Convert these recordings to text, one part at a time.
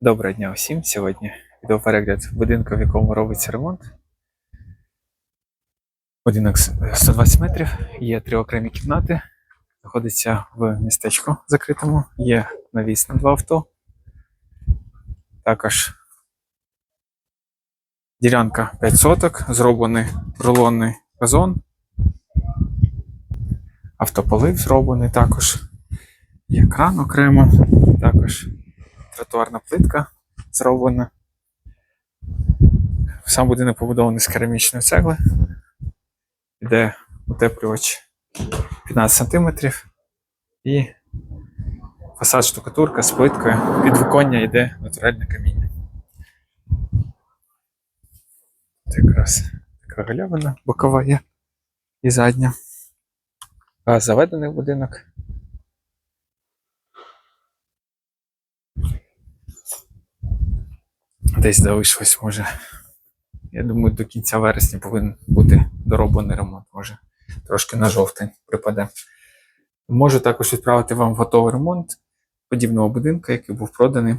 Доброго дня всім! Сьогодні відеоперегляд будинку, в якому робиться ремонт. Будинок 120 метрів, є три окремі кімнати, знаходиться в містечку закритому, є навіс на два авто. Також ділянка 5 соток, зроблений рулонний газон. Автополив зроблений також. Є кран окремо, також тротуарна плитка зроблена. Сам будинок побудований з керамічної цегли. Іде утеплювач 15 см і фасад штукатурка з плиткою. Підвіконня йде натуральне каміння. Це якраз така галявина бокова є і задня. А заведений будинок. Десь залишилось, може. Я думаю, до кінця вересня повинен бути дороблений ремонт. Може, трошки на жовтень припаде. Можу також відправити вам готовий ремонт подібного будинку, який був проданий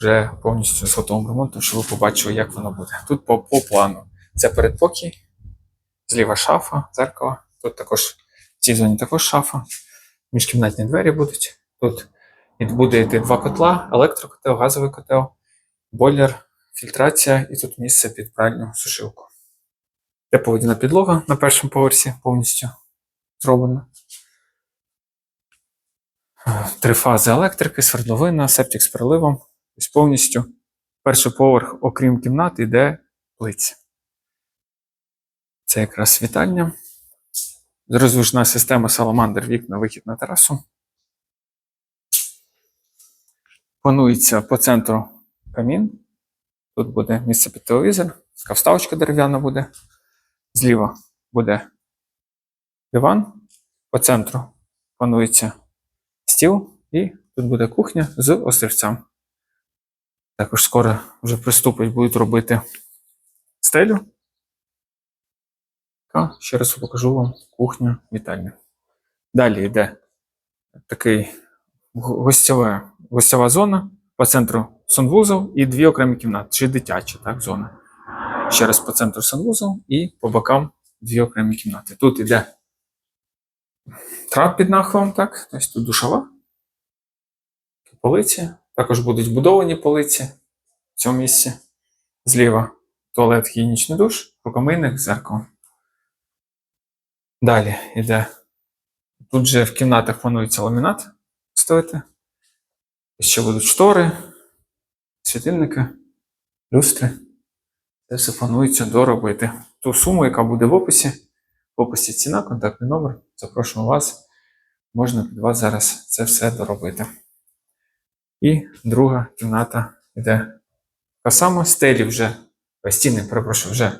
вже повністю з готовим ремонтом, щоб ви побачили, як воно буде. Тут по, по плану це передпокій, зліва шафа, дзеркало. Тут також в цій зоні також шафа. Міжкімнатні двері будуть. Тут буде йти два котла: електрокотел, газовий котел бойлер, фільтрація і тут місце під пральну сушилку. Тепловодяна підлога на першому поверсі повністю зроблена. Три фази електрики, свердловина, септик з переливом. Тобто повністю перший поверх, окрім кімнат, йде плиць. Це якраз вітальня. Розвужна система Salamander вікна, вихід на терасу. Планується по центру камін. Тут буде місце під телевізор, така вставочка дерев'яна буде. Зліва буде диван. По центру планується стіл, і тут буде кухня з острівцем. Також скоро вже приступить, будуть робити стелю. Та ще раз покажу вам кухню вітальню. Далі йде такий го- гостєва, гостєва зона. По центру санвузол і дві окремі кімнати, чи дитяча так, зона. Ще раз по центру санвузол і по бокам дві окремі кімнати. Тут іде трап під нахилом, так, тобто тут душова, полиці. Також будуть вбудовані полиці в цьому місці. Зліва туалет, гігієнічний душ, рукомийник, зеркало. Далі йде. Тут же в кімнатах планується ламінат ставити. Ще будуть штори, світильники, люстри. Це все планується доробити. Ту суму, яка буде в описі. В описі ціна, контактний номер. Запрошуємо вас. Можна під вас зараз це все доробити. І друга кімната йде така сама. Стелі вже, стіни, перепрошую, вже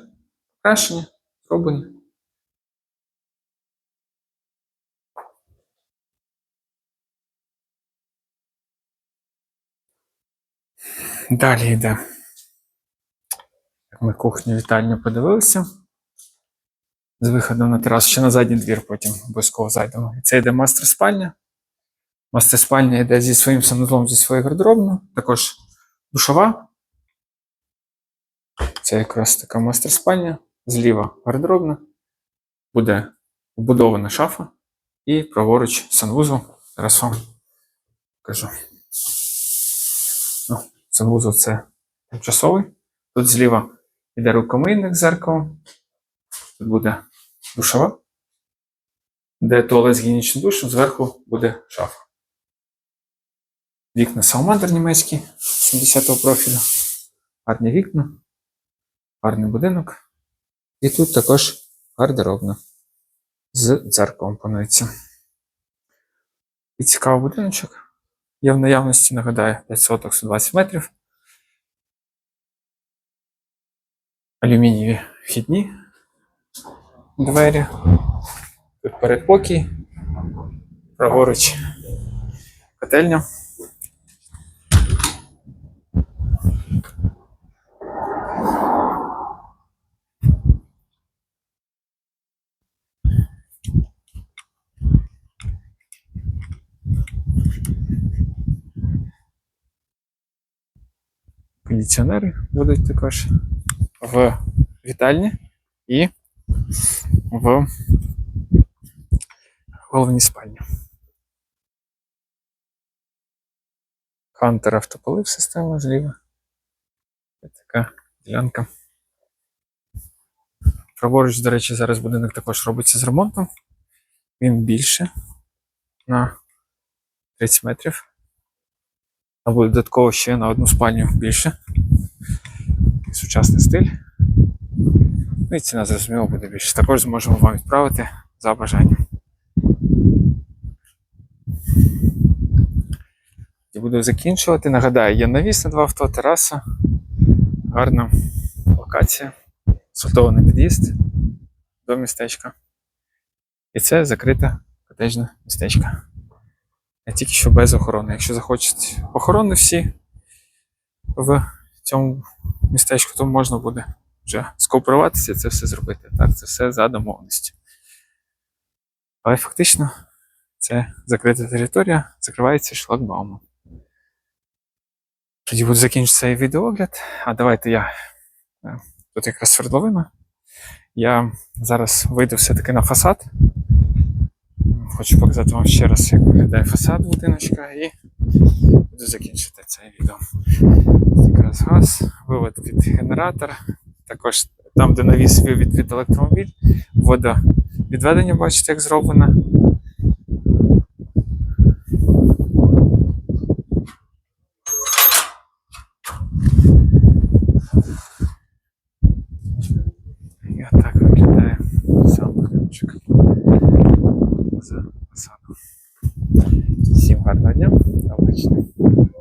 покращені, зроблені. Далі йде. Ми кухню вітальню подивилися. З виходом на терасу ще на задній двір, потім обов'язково зайдемо. І це йде мастер спальня. Мастер спальня йде зі своїм санузлом, зі своєю гардеробною. Також душова. Це якраз така мастер спальня. Зліва гардеробна. Буде вбудована шафа. І праворуч санвузол. Зараз вам покажу. Санвузол це тимчасовий. Тут зліва йде рукомийник з зеркалом. Тут буде душова, де туалет з гігієнічним душем, зверху буде шафа. Вікна Саламандр німецькі 70-го профілю. Гарні вікна, гарний будинок. І тут також гардеробна з дзеркалом планується. І цікавий будиночок. Є в наявності, нагадаю, 5 соток 120 метрів. Алюмінієві вхідні двері. Тут передпокій. Праворуч котельня. Кондиціонери будуть також в вітальні і в головній спальні. Хантер автополив система зліва. Це така ділянка. Праворуч, до речі, зараз будинок також робиться з ремонтом. Він більше на 30 метрів. Буде додатково ще на одну спальню більше. Сучасний стиль. Ну і ціна, зрозуміло, буде більше. Також зможемо вам відправити за бажанням. І буду закінчувати. Нагадаю, є навіс на два авто, тераса. Гарна локація. Сортований під'їзд до містечка. І це закрите котежне містечко. А тільки що без охорони. Якщо захочуть охорони всі в цьому містечку, то можна буде вже скооперуватися це все зробити. Так, це все за домовленістю. Але фактично це закрита територія, закривається шлагбаумом. Тоді буду закінчити цей відеогляд. А давайте я. е, Тут якраз свердловина. Я зараз вийду все-таки на фасад. Хочу показати вам ще раз, як виглядає фасад будиночка, і буду закінчити це відео. Якраз газ, вивод від генератора. Також там, де навіс вивід від електромобіль, водовідведення, бачите, як зроблено.